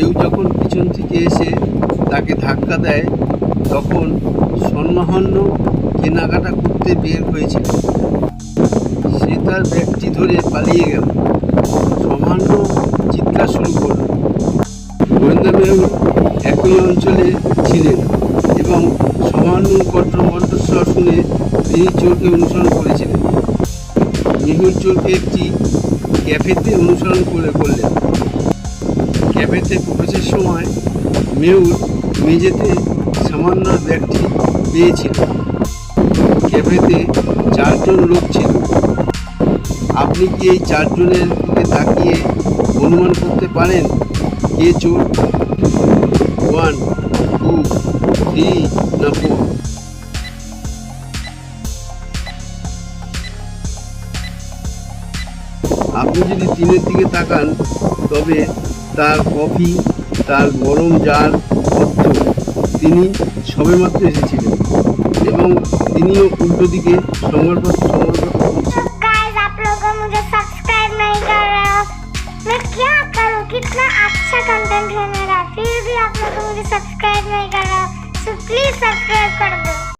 কেউ যখন পিছন থেকে এসে তাকে ধাক্কা দেয়, তখন স্বর্ণহন্য কেনাকাটা করতে বের হয়েছিল। সে তার ব্যাগটি ধরে পালিয়ে গেল। সামান্য চিৎকার শুরু করল। গোয়েন্দা মেহুর একই অঞ্চলে ছিলেন এবং সামান্য কণ্ঠ কণ্ঠস্বর শুনে তিনি চোরকে অনুসরণ করেছিলেন। মেহুর চোরকে একটি ক্যাফেতে অনুসরণ করে করলেন ক্যাফেতে প্রবেশের সময় মেহুর মেঝেতে সামান্য ব্যাগটি পেয়েছিল ক্যাফেতে চারজন লোক ছিল। আপনি কি এই চারজনের দিকে তাকিয়ে অনুমান করতে পারেন কে চোর? ওয়ান, টু, থ্রি, না ফোর? আপনি যদি তিনের দিকে তাকান, তবে তার কফি তার গরম জার অর্থ তিনি সবেমাত্র এসেছিলেন এবং তিনিও উল্টো দিকে সংবাদপত্র সংবাদপত্র পড়ছেন गाइस आप लोगों को मुझे सब्सक्राइब नहीं कर रहे हो मैं क्या करूँ कितना अच्छा कंटेंट है मेरा फिर भी आप लोग मुझे सब्सक्राइब नहीं कर रहे हो सो प्लीज सब्सक्राइब कर दो